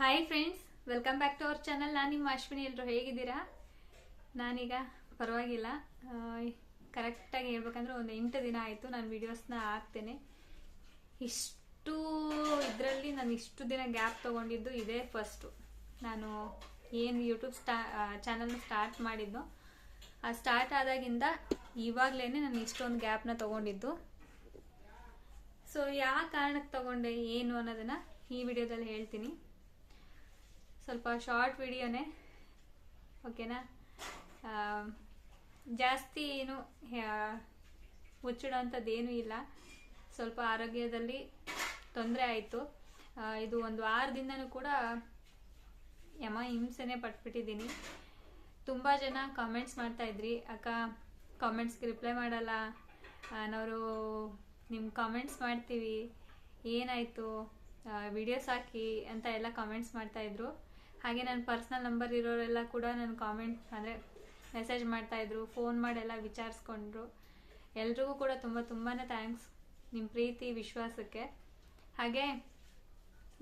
Hi friends welcome back to our channel ನಾನು ನಿಮ್ಮ ಅಶ್ವಿನಿ ಎಲ್ಲರೂ ಹೇಗಿದ್ದೀರಾ? ನಾನೀಗ ಪರವಾಗಿಲ್ಲ. ಕರೆಕ್ಟಾಗಿ ಹೇಳ್ಬೇಕಂದ್ರೆ ಒಂದು ಎಂಟು ದಿನ ಆಯಿತು ನಾನು ವೀಡಿಯೋಸ್ನ ಹಾಕ್ತೇನೆ. ಇಷ್ಟು ಇದರಲ್ಲಿ ನಾನು ಇಷ್ಟು ದಿನ ಗ್ಯಾಪ್ ತೊಗೊಂಡಿದ್ದು ಇದೇ ಫಸ್ಟು ನಾನು ಏನು ಯೂಟ್ಯೂಬ್ ಸ್ಟಾ ಚಾನಲ್ನ ಸ್ಟಾರ್ಟ್ ಮಾಡಿದ್ದು, ಆ ಸ್ಟಾರ್ಟ್ ಆದಾಗಿಂದ ಇವಾಗಲೇ ನಾನು ಇಷ್ಟೊಂದು ಗ್ಯಾಪ್ನ ತೊಗೊಂಡಿದ್ದು. ಸೊ ಯಾವ ಕಾರಣಕ್ಕೆ ತಗೊಂಡೆ ಏನು ಅನ್ನೋದನ್ನು ಈ ವಿಡಿಯೋದಲ್ಲಿ ಹೇಳ್ತೀನಿ. ಸ್ವಲ್ಪ ಶಾರ್ಟ್ ವಿಡಿಯೋನೇ ಓಕೆನಾ ಜಾಸ್ತಿ ಏನು ಮುಚ್ಚಿಡೋಂಥದ್ದೇನೂ ಇಲ್ಲ. ಸ್ವಲ್ಪ ಆರೋಗ್ಯದಲ್ಲಿ ತೊಂದರೆ ಆಯಿತು. ಇದು ಒಂದು ವಾರದಿಂದನೂ ಕೂಡ ಯಮ ಹಿಂಸೆನೇ ಪಟ್ಬಿಟ್ಟಿದ್ದೀನಿ. ತುಂಬ ಜನ ಕಾಮೆಂಟ್ಸ್ ಮಾಡ್ತಾ ಇದ್ರಿ. ಅಕ್ಕ ಕಾಮೆಂಟ್ಸ್ಗೆ ರಿಪ್ಲೈ ಮಾಡಲ್ಲ. ನಾವು ನಿಮ್ಮ ಕಾಮೆಂಟ್ಸ್ ಮಾಡ್ತೀವಿ. ಏನಾಯಿತು? ವಿಡಿಯೋಸ್ ಹಾಕಿ ಅಂತ ಎಲ್ಲ ಕಾಮೆಂಟ್ಸ್ ಮಾಡ್ತಾಯಿದ್ರು ಹಾಗೆ ನನ್ನ ಪರ್ಸ್ನಲ್ ನಂಬರ್ ಇರೋರೆಲ್ಲ ಕೂಡ ನನ್ನ ಕಾಮೆಂಟ್, ಅಂದರೆ ಮೆಸೇಜ್ ಮಾಡ್ತಾಯಿದ್ರು ಫೋನ್ ಮಾಡೆಲ್ಲ ವಿಚಾರಿಸ್ಕೊಂಡ್ರು. ಎಲ್ರಿಗೂ ಕೂಡ ತುಂಬ ತುಂಬಾ ಥ್ಯಾಂಕ್ಸ್ ನಿಮ್ಮ ಪ್ರೀತಿ, ವಿಶ್ವಾಸಕ್ಕೆ. ಹಾಗೆ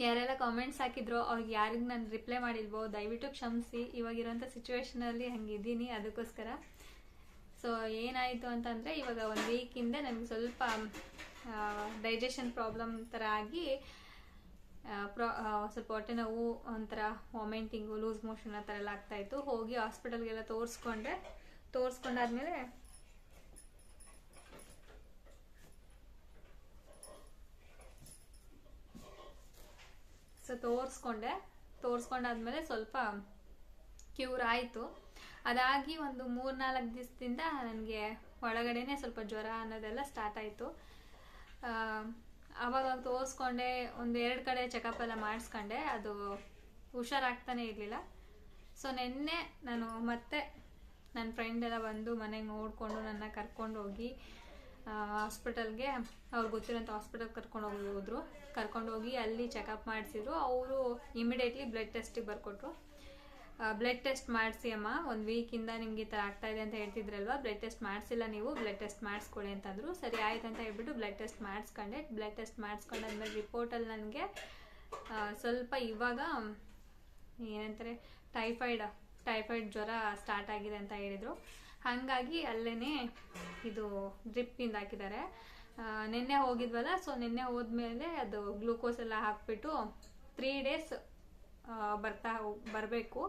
ಯಾರೆಲ್ಲ ಕಾಮೆಂಟ್ಸ್ ಹಾಕಿದ್ರೋ ಅವ್ರಿಗೆ ಯಾರಿಗೆ ನಾನು ರಿಪ್ಲೈ ಮಾಡಿಲ್ವೋ, ದಯವಿಟ್ಟು ಕ್ಷಮಿಸಿ. ಇವಾಗಿರೋಂಥ ಸಿಚುವೇಶನಲ್ಲಿ ಹಂಗಿದ್ದೀನಿ ಅದಕ್ಕೋಸ್ಕರ. ಸೊ ಏನಾಯಿತು ಅಂತಂದರೆ ಇವಾಗ ಒಂದು ವೀಕಿಂದ ನನಗೆ ಸ್ವಲ್ಪ ಡೈಜೆಷನ್ ಪ್ರಾಬ್ಲಮ್ ಥರ ಆಗಿ ಪ್ರಾ ಸ್ವಲ್ಪ ಹೊಟ್ಟೆ ನೋವು ಒಂಥರ ವಾಮಿಂಟಿಂಗು ಲೂಸ್ ಮೋಷನ್ ಆ ಥರ ಎಲ್ಲ ಆಗ್ತಾಯಿತ್ತು ಹೋಗಿ ಹಾಸ್ಪಿಟಲ್ಗೆಲ್ಲ ತೋರಿಸ್ಕೊಂಡೆ ತೋರಿಸ್ಕೊಂಡಾದ್ಮೇಲೆ ಸೊ ತೋರಿಸ್ಕೊಂಡೆ. ತೋರಿಸ್ಕೊಂಡಾದ್ಮೇಲೆ ಸ್ವಲ್ಪ ಕ್ಯೂರ್ ಆಯಿತು. ಅದಾಗಿ ಒಂದು ಮೂರ್ನಾಲ್ಕು ದಿವಸದಿಂದ ನನಗೆ ಒಳಗಡೆನೆ ಸ್ವಲ್ಪ ಜ್ವರ ಅನ್ನೋದೆಲ್ಲ ಸ್ಟಾರ್ಟ್ ಆಯಿತು. ಆವಾಗ ತೋರಿಸ್ಕೊಂಡೆ, ಒಂದು ಎರಡು ಕಡೆ ಚೆಕಪ್ ಎಲ್ಲ ಮಾಡಿಸ್ಕೊಂಡೆ, ಅದು ಹುಷಾರಾಗ್ತಾನೆ ಇರಲಿಲ್ಲ. ಸೊ ನಿನ್ನೆ ನಾನು ಮತ್ತೆ ನನ್ನ ಫ್ರೆಂಡ್ ಎಲ್ಲ ಬಂದು ಮನೆಗೆ ನೋಡಿಕೊಂಡು ನನ್ನ ಕರ್ಕೊಂಡು ಹೋಗಿ ಹಾಸ್ಪಿಟಲ್ಗೆ ಅವ್ರು ಗೊತ್ತಿರೋಂಥ ಹಾಸ್ಪಿಟಲ್ಗೆ ಕರ್ಕೊಂಡು ಹೋಗಿ ಹೋದ್ರು. ಕರ್ಕೊಂಡು ಹೋಗಿ ಅಲ್ಲಿ ಚೆಕಪ್ ಮಾಡಿಸಿದ್ರು. ಅವರು ಇಮಿಡಿಯೇಟ್ಲಿ ಬ್ಲಡ್ ಟೆಸ್ಟಿಗೆ ಬರ್ಕೊಟ್ರು. ಬ್ಲಡ್ ಟೆಸ್ಟ್ ಮಾಡಿಸಿ ಅಮ್ಮ. ಒಂದು ವೀಕಿಂದ ನಿಮ್ಗೆ ಈ ಥರ ಆಗ್ತಾ ಇದೆ ಅಂತ ಹೇಳ್ತಿದ್ರಲ್ವಾ? ಬ್ಲಡ್ ಟೆಸ್ಟ್ ಮಾಡಿಸಿಲ್ಲ ನೀವು ಬ್ಲಡ್ ಟೆಸ್ಟ್ ಮಾಡಿಸ್ಕೊಳ್ಳಿ ಅಂತಂದ್ರು. ಸರಿ, ಆಯ್ತು ಅಂತ ಹೇಳ್ಬಿಟ್ಟು ಬ್ಲಡ್ ಟೆಸ್ಟ್ ಮಾಡಿಸ್ಕೊಂಡೆ. ಬ್ಲಡ್ ಟೆಸ್ಟ್ ಮಾಡಿಸ್ಕೊಂಡಾದ್ಮೇಲೆ ರಿಪೋರ್ಟಲ್ಲಿ ನನಗೆ ಸ್ವಲ್ಪ ಇವಾಗ, ಏನಂತಾರೆ ಟೈಫಾಯ್ಡ್ ಟೈಫಾಯ್ಡ್ ಜ್ವರ ಸ್ಟಾರ್ಟ್ ಆಗಿದೆ ಅಂತ ಹೇಳಿದರು. ಹಾಗಾಗಿ ಅಲ್ಲೇ ಇದು ಡ್ರಿಪ್ಪಿಂದ ಹಾಕಿದ್ದಾರೆ. ನಿನ್ನೆ ಹೋಗಿದ್ವಲ್ಲ ಸೊ ನಿನ್ನೆ ಹೋದ್ಮೇಲೆ ಅದು ಗ್ಲೂಕೋಸ್ ಎಲ್ಲ ಹಾಕ್ಬಿಟ್ಟು ತ್ರೀ ಡೇಸ್ ಬರ್ತಾ ಬರಬೇಕು.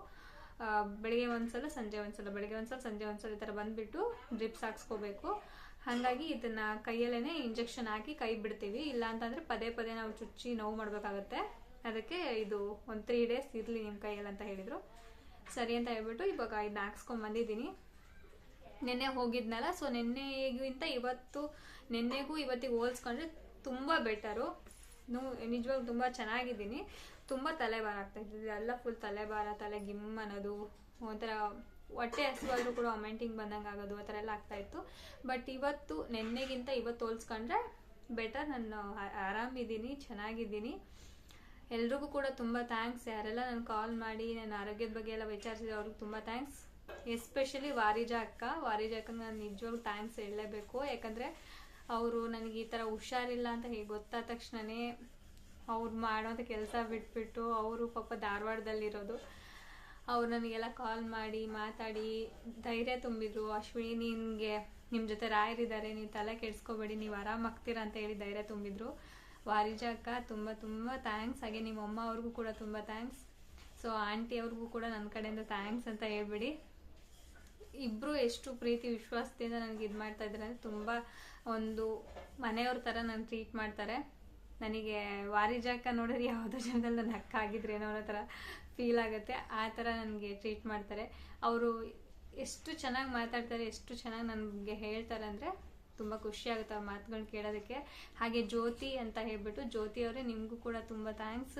ಬೆಳಿಗ್ಗೆ ಒಂದ್ಸಲ, ಸಂಜೆ ಒಂದ್ಸಲ, ಬೆಳಿಗ್ಗೆ ಒಂದ್ಸಲ, ಸಂಜೆ ಒಂದ್ಸಲ ಈ ಥರ ಬಂದ್ಬಿಟ್ಟು ಡ್ರಿಪ್ಸ್ ಹಾಕ್ಸ್ಕೋಬೇಕು. ಹಾಗಾಗಿ ಇದನ್ನು ಕೈಯಲ್ಲೇ ಇಂಜೆಕ್ಷನ್ ಹಾಕಿ ಕೈ ಬಿಡ್ತೀವಿ. ಇಲ್ಲ ಅಂತಂದ್ರೆ ಪದೇ ಪದೇ ನಾವು ಚುಚ್ಚಿ ನೋವು ಮಾಡಬೇಕಾಗತ್ತೆ. ಅದಕ್ಕೆ ಇದು ಒಂದು ತ್ರೀ ಡೇಸ್ ಇರಲಿ ನಿಮ್ಮ ಕೈಯಲ್ಲಿ ಅಂತ ಹೇಳಿದರು. ಸರಿ ಅಂತ ಹೇಳ್ಬಿಟ್ಟು ಇವಾಗ ಇದನ್ನ ಹಾಕ್ಸ್ಕೊಂಡ್ ಬಂದಿದ್ದೀನಿ. ನಿನ್ನೆ ಹೋಗಿದ್ನಲ್ಲ ಸೊ ನಿನ್ನೆಗಿಂತ ಇವತ್ತು, ನಿನ್ನೆಗೂ ಇವತ್ತಿಗೆ ಹೋಲ್ಸ್ಕೊಂಡ್ರೆ ತುಂಬ ಬೆಟರು ನಿಜವಾಗ್ಲೂ ತುಂಬ ಚೆನ್ನಾಗಿದ್ದೀನಿ. ತುಂಬ ತಲೆಭಾರ ಆಗ್ತಾ ಇರ್ತದೆ. ಎಲ್ಲ ಫುಲ್ ತಲೆಭಾರ ತಲೆ ಗಿಮ್ ಅನ್ನೋದು, ಒಂಥರ ಹೊಟ್ಟೆ ಹಸಿವಾದ್ರೂ ಕೂಡ ಅಮೆಂಟಿಂಗ್ ಬಂದಂಗೆ ಆಗೋದು, ಆ ಥರ ಎಲ್ಲ ಆಗ್ತಾ ಇತ್ತು. ಬಟ್ ಇವತ್ತು, ನೆನ್ನೆಗಿಂತ ಇವತ್ತು ಹೋಲ್ಸ್ಕೊಂಡ್ರೆ ಬೆಟರ್ ನಾನು ಆರಾಮಿದ್ದೀನಿ, ಚೆನ್ನಾಗಿದ್ದೀನಿ. ಎಲ್ರಿಗೂ ಕೂಡ ತುಂಬ ಥ್ಯಾಂಕ್ಸ್ ಯಾರೆಲ್ಲ ನಾನು ಕಾಲ್ ಮಾಡಿ ನನ್ನ ಆರೋಗ್ಯದ ಬಗ್ಗೆ ಎಲ್ಲ ವಿಚಾರಿಸಿದ್ರು ಅವ್ರಿಗೆ ತುಂಬ ಥ್ಯಾಂಕ್ಸ್ ಎಸ್ಪೆಷಲಿ ವಾರಿಜಾ ಅಕ್ಕ. ವಾರಿಜಾ ಅಕ್ಕ ನಾನು ನಿಜವಾಗ್ಲೂ ಥ್ಯಾಂಕ್ಸ್ ಹೇಳಲೇಬೇಕು. ಯಾಕಂದರೆ, ಅವರು ನನಗೆ ಈ ಥರ ಹುಷಾರಿಲ್ಲ ಅಂತ ಹೇಗೆ ಗೊತ್ತಾದ ತಕ್ಷಣವೇ ಅವ್ರು ಮಾಡೋಂಥ ಕೆಲಸ ಬಿಟ್ಬಿಟ್ಟು ಅವರು ಪಾಪ ಧಾರವಾಡದಲ್ಲಿರೋದು. ಅವ್ರು ನನಗೆಲ್ಲ ಕಾಲ್ ಮಾಡಿ, ಮಾತಾಡಿ, ಧೈರ್ಯ ತುಂಬಿದ್ರು. ಅಶ್ವಿನಿ, ನಿನಗೆ ನಿಮ್ಮ ಜೊತೆ ರಾಯರಿದ್ದಾರೆ, ನೀವು ತಲೆ ಕೆಡಿಸ್ಕೋಬೇಡಿ, ನೀವು ಆರಾಮಾಗ್ತೀರಾ ಅಂತ ಹೇಳಿ ಧೈರ್ಯ ತುಂಬಿದ್ರು. ವಾರಿಜ ಅಕ್ಕ, ತುಂಬ ತುಂಬ ಥ್ಯಾಂಕ್ಸ್ ಹಾಗೆ ನಿಮ್ಮ ಅಮ್ಮ ಅವ್ರಿಗೂ ಕೂಡ ತುಂಬ ಥ್ಯಾಂಕ್ಸ್ ಸೊ ಆಂಟಿ ಅವ್ರಿಗೂ ಕೂಡ ನನ್ನ ಕಡೆಯಿಂದ ಥ್ಯಾಂಕ್ಸ್ ಅಂತ ಹೇಳ್ಬಿಡಿ. ಇಬ್ಬರು ಎಷ್ಟು ಪ್ರೀತಿ, ವಿಶ್ವಾಸದಿಂದ ನನಗೆ ಇದು ಮಾಡ್ತಾ ಅಂದರೆ ತುಂಬ ಒಂದು ಮನೆಯವ್ರ ಥರ ನಾನು ಟ್ರೀಟ್ ಮಾಡ್ತಾರೆ. ನನಗೆ ವಾರಿಜಾಕ ನೋಡಿದ್ರೆ ಯಾವುದೋ ಜನದಲ್ಲಿ ನನ್ನ ಅಕ್ಕ ಆಗಿದ್ರೆ ಏನೋ ಅನ್ನೋ ಥರ ಫೀಲ್ ಆಗುತ್ತೆ. ಆ ಥರ ನನಗೆ ಟ್ರೀಟ್ ಮಾಡ್ತಾರೆ. ಅವರು ಎಷ್ಟು ಚೆನ್ನಾಗಿ ಮಾತಾಡ್ತಾರೆ, ಎಷ್ಟು ಚೆನ್ನಾಗಿ ನನಗೆ ಹೇಳ್ತಾರೆ ಅಂದರೆ ತುಂಬ ಖುಷಿ ಆಗುತ್ತೆ ಆ ಮಾತುಗಳನ್ನ ಕೇಳೋದಕ್ಕೆ. ಹಾಗೆ ಜ್ಯೋತಿ ಅಂತ ಹೇಳ್ಬಿಟ್ಟು ಜ್ಯೋತಿ ಅವರೇ, ನಿಮಗೂ ಕೂಡ ತುಂಬ ಥ್ಯಾಂಕ್ಸ್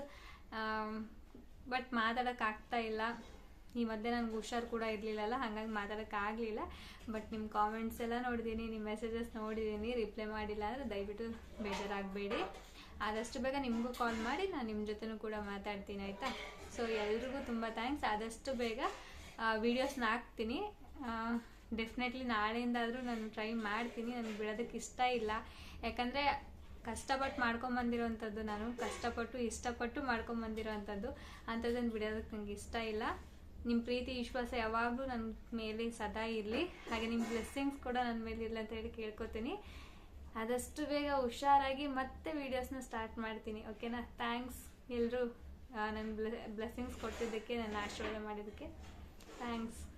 ಬಟ್ ಮಾತಾಡೋಕ್ಕಾಗ್ತಾ ಇಲ್ಲ. ಈ ಮಧ್ಯೆ ನನಗೆ ಹುಷಾರು ಕೂಡ ಇರಲಿಲ್ಲಲ್ಲ, ಹಾಗಾಗಿ ಮಾತಾಡೋಕ್ಕಾಗಲಿಲ್ಲ ಬಟ್ ನಿಮ್ಮ ಕಾಮೆಂಟ್ಸ್ ಎಲ್ಲ ನೋಡಿದ್ದೀನಿ ನಿಮ್ಮ ಮೆಸೇಜಸ್ ನೋಡಿದ್ದೀನಿ ರಿಪ್ಲೈ ಮಾಡಿಲ್ಲ ಅಂದರೆ ದಯವಿಟ್ಟು ಬೇಜಾರಾಗಬೇಡಿ. ಆದಷ್ಟು ಬೇಗ ನಿಮಗೂ ಕಾಲ್ ಮಾಡಿ ನಾನು ನಿಮ್ಮ ಜೊತೆನೂ ಕೂಡ ಮಾತಾಡ್ತೀನಿ ಆಯಿತಾ? ಸೊ ಎಲ್ರಿಗೂ ತುಂಬ ಥ್ಯಾಂಕ್ಸ್ ಆದಷ್ಟು ಬೇಗ ವೀಡಿಯೋಸ್ನ ಹಾಕ್ತೀನಿ. ಡೆಫಿನೆಟ್ಲಿ ನಾಳೆಯಿಂದಾದರೂ ನಾನು ಟ್ರೈ ಮಾಡ್ತೀನಿ. ನನಗೆ ಬಿಡೋದಕ್ಕೆ ಇಷ್ಟ ಇಲ್ಲ. ಯಾಕಂದರೆ ಕಷ್ಟಪಟ್ಟು ಮಾಡ್ಕೊಂಬಂದಿರೋವಂಥದ್ದು ನಾನು, ಕಷ್ಟಪಟ್ಟು, ಇಷ್ಟಪಟ್ಟು ಮಾಡ್ಕೊಂಬಂದಿರೋವಂಥದ್ದು ಅಂಥದ್ದನ್ನು ಬಿಡೋದಕ್ಕೆ ನನಗೆ ಇಷ್ಟ ಇಲ್ಲ. ನಿಮ್ಮ ಪ್ರೀತಿ, ವಿಶ್ವಾಸ ಯಾವಾಗಲೂ ನನ್ನ ಮೇಲೆ ಸದಾ ಇರಲಿ. ಹಾಗೆ ನಿಮ್ಮ ಬ್ಲೆಸ್ಸಿಂಗ್ಸ್ ಕೂಡ ನನ್ನ ಮೇಲೆ ಇರಲಿ ಅಂತ ಹೇಳಿ ಕೇಳ್ಕೊತೀನಿ. ಆದಷ್ಟು ಬೇಗ ಹುಷಾರಾಗಿ ಮತ್ತೆ ವೀಡಿಯೋಸ್ನ ಸ್ಟಾರ್ಟ್ ಮಾಡ್ತೀನಿ ಓಕೆನಾ ಥ್ಯಾಂಕ್ಸ್ ಎಲ್ಲರೂ ನನ್ನ ಬ್ಲೆಸ್ಸಿಂಗ್ಸ್ ಕೊಟ್ಟಿದ್ದಕ್ಕೆ, ನನ್ನ ಆಶೀರ್ವಾದ ಮಾಡಿದ್ದಕ್ಕೆ. ಥ್ಯಾಂಕ್ಸ್